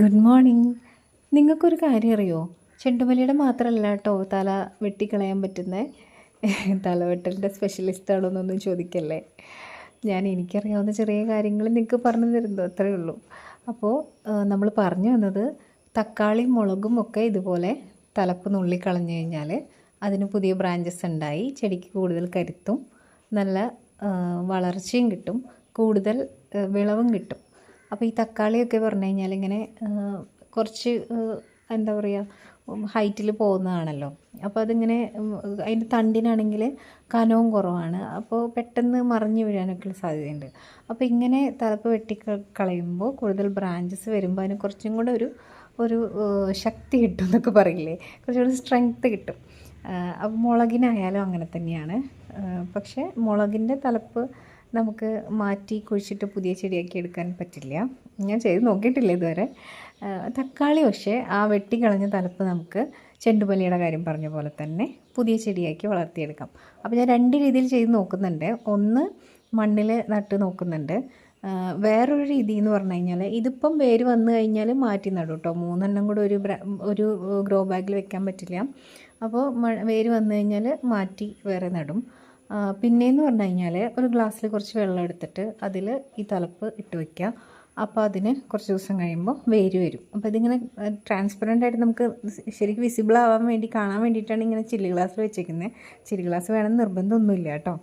Good morning നിങ്ങൾക്കൊരു കാര്യം അറിയോ? ചെണ്ടുമല്ലിയുടെ മാത്രമല്ല കേട്ടോ തല വെട്ടിക്കളയാൻ പറ്റുന്നത് തലവെട്ടലിന്റെ സ്പെഷ്യലിസ്റ്റ് ആണോ എന്നൊന്നും ചോദിക്കല്ലേ. ഞാൻ എനിക്കറിയാവുന്ന ചെറിയ കാര്യങ്ങൾ നിങ്ങൾക്ക് പറഞ്ഞു തരുന്നു അത്രയേ ഉള്ളൂ. അപ്പോൾ നമ്മൾ പറഞ്ഞു വന്നത് തക്കാളിയും മുളകും ഒക്കെ ഇതുപോലെ തലപ്പ് നുള്ളി കളഞ്ഞു കഴിഞ്ഞാൽ അതിന് പുതിയ ബ്രാഞ്ചസ് ഉണ്ടായി ചെടിക്ക് കൂടുതൽ കരുത്തും നല്ല വളർച്ചയും കിട്ടും കൂടുതൽ വിളവും കിട്ടും. അപ്പോൾ ഈ തക്കാളിയൊക്കെ പറഞ്ഞു കഴിഞ്ഞാൽ ഇങ്ങനെ കുറച്ച് എന്താ പറയുക ഹൈറ്റിൽ പോകുന്നതാണല്ലോ. അപ്പോൾ അതിങ്ങനെ അതിന്റെ തണ്ടിനാണെങ്കിൽ കനവും കുറവാണ്. അപ്പോൾ പെട്ടെന്ന് മറിഞ്ഞു വീഴാനൊക്കെയുള്ള സാധ്യതയുണ്ട്. അപ്പോൾ ഇങ്ങനെ തലപ്പ് വെട്ടി കളയുമ്പോൾ കൂടുതൽ ബ്രാഞ്ചസ് വരുമ്പോൾ അതിന് കുറച്ചും കൂടെ ഒരു ഒരു ശക്തി കിട്ടും എന്നൊക്കെ പറയില്ലേ? കുറച്ചുകൂടി സ്ട്രെങ്ത്ത് കിട്ടും. അപ്പോൾ മുളകിനായാലും അങ്ങനെ തന്നെയാണ്. പക്ഷേ മുളകിന്റെ തലപ്പ് നമുക്ക് മാറ്റി കുഴിച്ചിട്ട് പുതിയ ചെടിയാക്കി എടുക്കാൻ പറ്റില്ല. ഞാൻ ചെയ്ത് നോക്കിയിട്ടില്ല ഇതുവരെ. തക്കാളി പക്ഷേ ആ വെട്ടി കളഞ്ഞ തലപ്പ് നമുക്ക് ചെണ്ടുമല്ലിയുടെ കാര്യം പറഞ്ഞ പോലെ തന്നെ പുതിയ ചെടിയാക്കി വളർത്തിയെടുക്കാം. അപ്പോൾ ഞാൻ രണ്ട് രീതിയിൽ ചെയ്ത് നോക്കുന്നുണ്ട്. ഒന്ന് മണ്ണിൽ നട്ട് നോക്കുന്നുണ്ട്. വേറൊരു രീതി എന്ന് പറഞ്ഞു കഴിഞ്ഞാൽ ഇതിപ്പം വേര് വന്നു കഴിഞ്ഞാൽ മാറ്റി നടും കേട്ടോ. മൂന്നെണ്ണം കൂടെ ഒരു ഒരു ഗ്രോ ബാഗിൽ വെക്കാൻ പറ്റില്ല. അപ്പോൾ വേര് വന്നു കഴിഞ്ഞാൽ മാറ്റി വേറെ നടും. പിന്നെയെന്ന് പറഞ്ഞു കഴിഞ്ഞാൽ ഒരു ഗ്ലാസ്സിൽ കുറച്ച് വെള്ളം എടുത്തിട്ട് അതിൽ ഈ തലപ്പ് ഇട്ട് വയ്ക്കുക അപ്പോൾ അതിന് കുറച്ച് ദിവസം കഴിയുമ്പോൾ വേര് വരും. അപ്പോൾ ഇതിങ്ങനെ ട്രാൻസ്പെറന്റ് ആയിട്ട് നമുക്ക് ശരിക്കും വിസിബിൾ ആവാൻ വേണ്ടി കാണാൻ വേണ്ടിയിട്ടാണ് ഇങ്ങനെ ചില്ലി ഗ്ലാസ് വെച്ചേക്കുന്നത് ചില്ലി ഗ്ലാസ് വേണമെന്ന് നിർബന്ധമൊന്നുമില്ല കേട്ടോ.